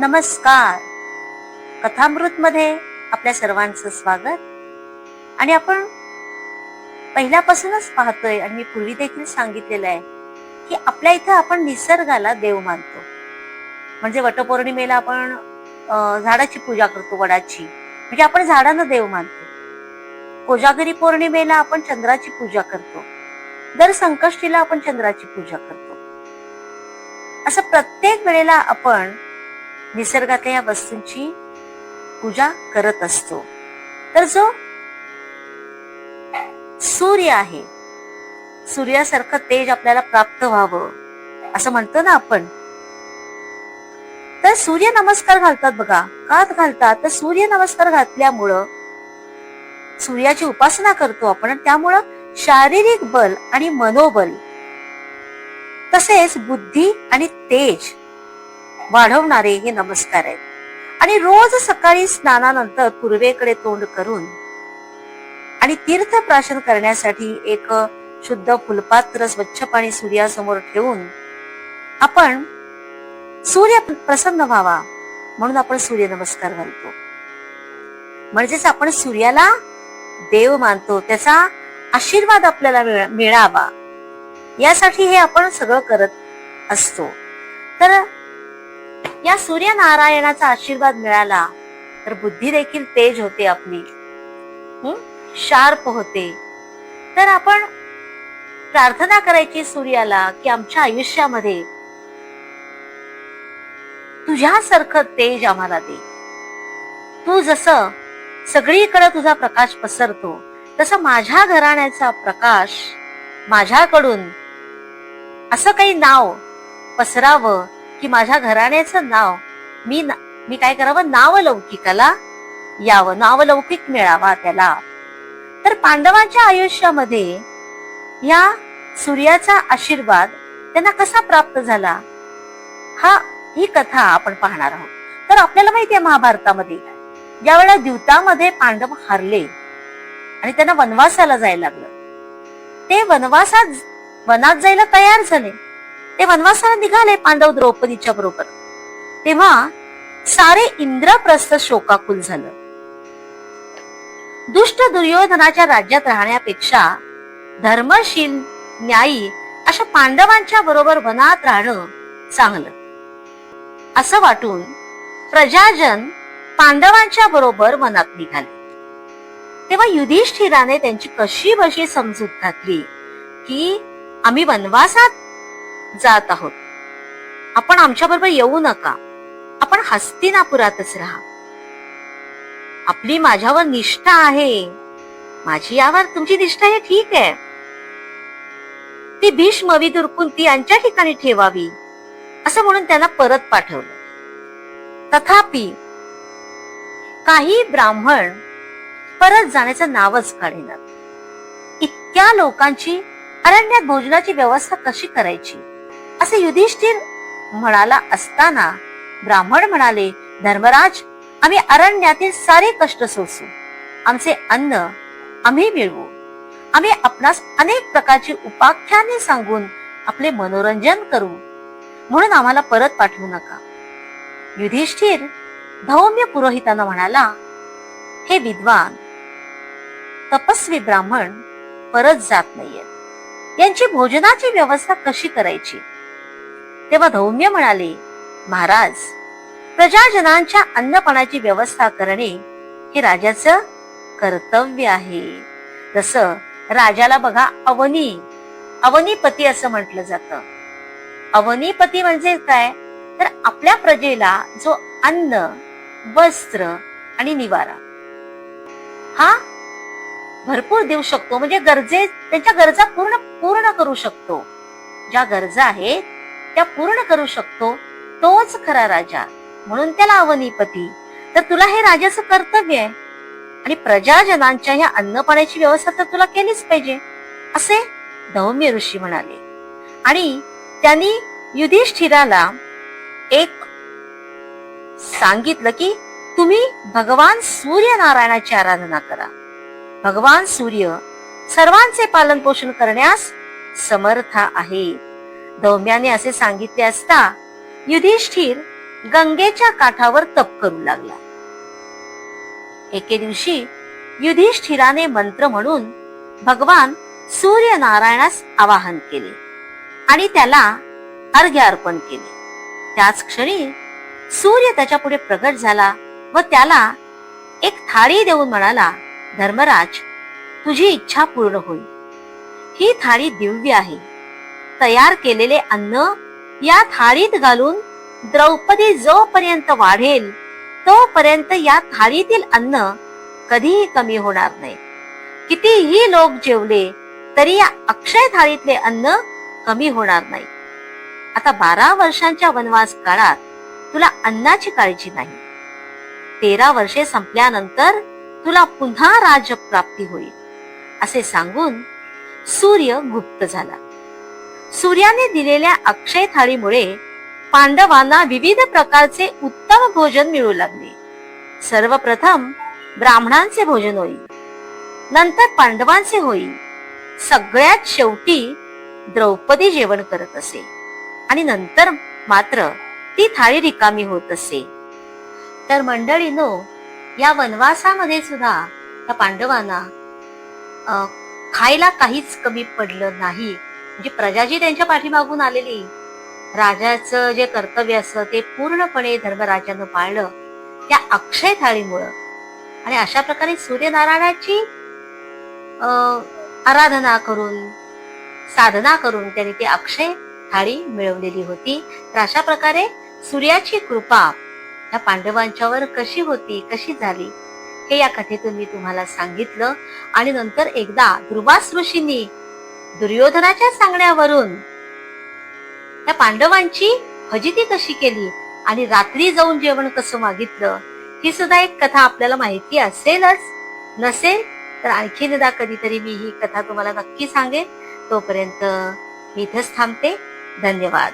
नमस्कार. कथामृत मध्ये आपल्या सर्वांचं स्वागत. आणि आपण पहिल्यापासूनच पाहतोय आणि मी पूर्वी देखील सांगितलेलं आहे की आपल्या इथं आपण निसर्गाला देव मानतो. म्हणजे वटपौर्णिमेला आपण झाडाची पूजा करतो वडाची. म्हणजे आपण झाडांना देव मानतो. कोजागरी पौर्णिमेला आपण चंद्राची पूजा करतो. दर संकष्टीला आपण चंद्राची पूजा करतो. असं प्रत्येक वेळेला आपण निसर्गातल्या या वस्तूंची पूजा करत असतो. तर जो सूर्य आहे सूर्यासारखं तेज आपल्याला प्राप्त व्हावं असं म्हणतो ना आपण. तर सूर्य नमस्कार घालतात बघा का घालतात. तर सूर्य नमस्कार घातल्यामुळं सूर्याची उपासना करतो आपण त्यामुळं शारीरिक बल आणि मनोबल तसेच बुद्धी आणि तेज वाढवणारे हे नमस्कार आहेत. आणि रोज सकाळी स्नानानंतर पूर्वेकडे तोंड करून आणि तीर्थ प्राशन करण्यासाठी एक शुद्ध फुलपात्र स्वच्छ पाणी सूर्यासमोर ठेवून आपण सूर्य प्रसन्न व्हावा म्हणून आपण सूर्य नमस्कार घालतो म्हणजेच आपण सूर्याला देव मानतो त्याचा आशीर्वाद आपल्याला मिळावा. यासाठी हे आपण सगळं करत असतो. तर या सूर्यनारायणाचा आशीर्वाद मिळाला तर बुद्धी देखील तेज होते आपली. शार्प होते. तर आपण प्रार्थना करायची सूर्याला की आमच्या आयुष्यामध्ये तुझ्यासारखं तेज आम्हाला दे. तू जसं सगळीकडे तुझा प्रकाश पसरतो तसं माझ्या घराण्याचा प्रकाश माझ्याकडून असं काही नाव पसरावं की माझ्या घराण्याचं नाव मी ना- मी काय करावं? नावलौकिकाला यावं नावलौकिक मिळावा त्याला. तर पांडवांच्या आयुष्यामध्ये या सूर्याचा आशीर्वाद त्यांना कसा प्राप्त झाला? हा ही कथा आपण पाहणार आहोत. तर आपल्याला माहिती आहे महाभारतामध्ये ज्या वेळेला द्यूतामध्ये पांडव हारले आणि त्यांना वनवासाला जायला लागलं. ते वनवासात वनात जायला तयार झाले. ते वनवासाला निघाले पांडव द्रौपदीच्या बरोबर. तेव्हा सारे इंद्रप्रस्थ शोकाकुल झालं. दुष्ट दुर्योधनाच्या राज्यात राहण्यापेक्षा धर्मशील न्यायी अशा पांडवांच्या बरोबर वनात राहणं चांगलं. असं वाटून प्रजाजन पांडवांच्या बरोबर वनात निघाले. तेव्हा युधिष्ठिराने त्यांची कशी बशी समजूत घातली की आम्ही वनवासात जात आहोत. आपण आमच्या बरोबर येऊ नका. आपण हस्तिनापुरातच राहा. आपली माझ्यावर निष्ठा आहे. माझी यावर तुमची निष्ठा हे ठीक आहे. ती भीष्म विदुर कुंती यांच्या ठिकाणी ठेवावी असं म्हणून त्यांना परत पाठवलं. तथापि काही ब्राह्मण परत जाण्याचं नावच काढेनात. इतक्या लोकांची अरण्यात भोजनाची व्यवस्था कशी करायची? असे युधिष्ठिर म्हणाला असताना ब्राह्मण म्हणाले धर्मराज आम्ही अरण्यातील सारे कष्ट सोसू. आमचे अन्न आम्ही मिळवू. आम्ही आपणास अनेक प्रकारची उपाख्याने सांगून आपले मनोरंजन करू. म्हणून आम्हाला परत पाठवू नका. युधिष्ठिर धौम्य पुरोहितांना म्हणाला हे विद्वान तपस्वी ब्राह्मण परत जात नाहीयेत. यांची भोजनाची व्यवस्था कशी करायची? तेव्हा धौम्य म्हणाले महाराज प्रजाजनांच्या अन्नपणाची व्यवस्था करणे हे राजाचं कर्तव्य आहे. तस राजाला बघा अवनी अवनीपती असं म्हटलं जात. अवनीपती म्हणजे काय? तर आपल्या प्रजेला जो अन्न वस्त्र आणि निवारा. हा भरपूर देऊ शकतो म्हणजे गरजे त्यांच्या गरजा पूर्ण पूर्ण करू शकतो. ज्या गरजा आहेत त्या पूर्ण करू शकतो तोच खरा राजा. म्हणून त्याला अवनीपती. तर तुला हे राजाचं कर्तव्य आहे. आणि प्रजाजनांच्या ह्या अन्नपाण्याची व्यवस्था तर तुला केलीच पाहिजे. असे धौम्य ऋषी म्हणाले. आणि त्यांनी युधिष्ठिराला एक सांगितलं की तुम्ही भगवान सूर्यनारायणाची आराधना करा. भगवान सूर्य सर्वांचे पालन पोषण करण्यास समर्थ आहे धौम्याने असे सांगितले असता युधिष्ठिर गंगेच्या काठावर तप करू लागला. एके दिवशी युधिष्ठिराने मंत्र म्हणून भगवान सूर्यनारायणास आवाहन केले आणि त्याला अर्घ्य अर्पण केले. त्याच क्षणी सूर्य त्याच्या पुढे प्रगट झाला व त्याला एक थाळी देऊन म्हणाला धर्मराज तुझी इच्छा पूर्ण होईल. ही थाळी दिव्य आहे. तयार केलेले अन्न या थाळीत घालून द्रौपदी जोपर्यंत वाढेल तोपर्यंत या थाळीतील अन्न कधीही कमी होणार नाही. कितीही लोक जेवले तरी या अक्षय थाळीतले अन्न कमी होणार नाही. आता बारा वर्षांच्या वनवास काळात तुला अन्नाची काळजी नाही. तेरा वर्षे संपल्यानंतर तुला पुन्हा राज्य प्राप्ती होईल असे सांगून सूर्य गुप्त झाला. सूर्याने दिलेल्या अक्षय थाळीमुळे पांडवांना विविध प्रकारचे उत्तम भोजन मिळू लागले. सर्वप्रथम ब्राह्मणांचे भोजन होईल नंतर पांडवांचे होईल सगळ्यात शेवटी द्रौपदी जेवण करत असे आणि नंतर मात्र ती थाळी रिकामी होत असे. तर मंडळीनो या वनवासामध्ये सुद्धा त्या पांडवांना खायला काहीच कमी पडलं नाही. म्हणजे प्रजा जी त्यांच्या पाठीमागून आलेली. राजाचं जे कर्तव्य असतं ते पूर्णपणे धर्मराजानं पाळलं. त्या अक्षय थाळीमुळं. आणि अशा प्रकारे सूर्यनारायणाची आराधना करून साधना करून त्यांनी ती अक्षय थाळी मिळवलेली होती. तर अशा प्रकारे सूर्याची कृपा या पांडवांच्यावर कशी होती कशी झाली हे या कथेतून मी तुम्हाला सांगितलं. आणि नंतर एकदा ऋषींनी दुर्योधनाच्या सांगण्यावरून. त्या पांडवांची हजिती कशी केली आणि रात्री जाऊन जेवण कसं मागितलं ही सुद्धा एक कथा आपल्याला माहिती असेलच. नसेल तर आणखीन एकदा कधीतरी मी ही कथा तुम्हाला नक्की सांगेन. तोपर्यंत मी इथंच थांबते. धन्यवाद.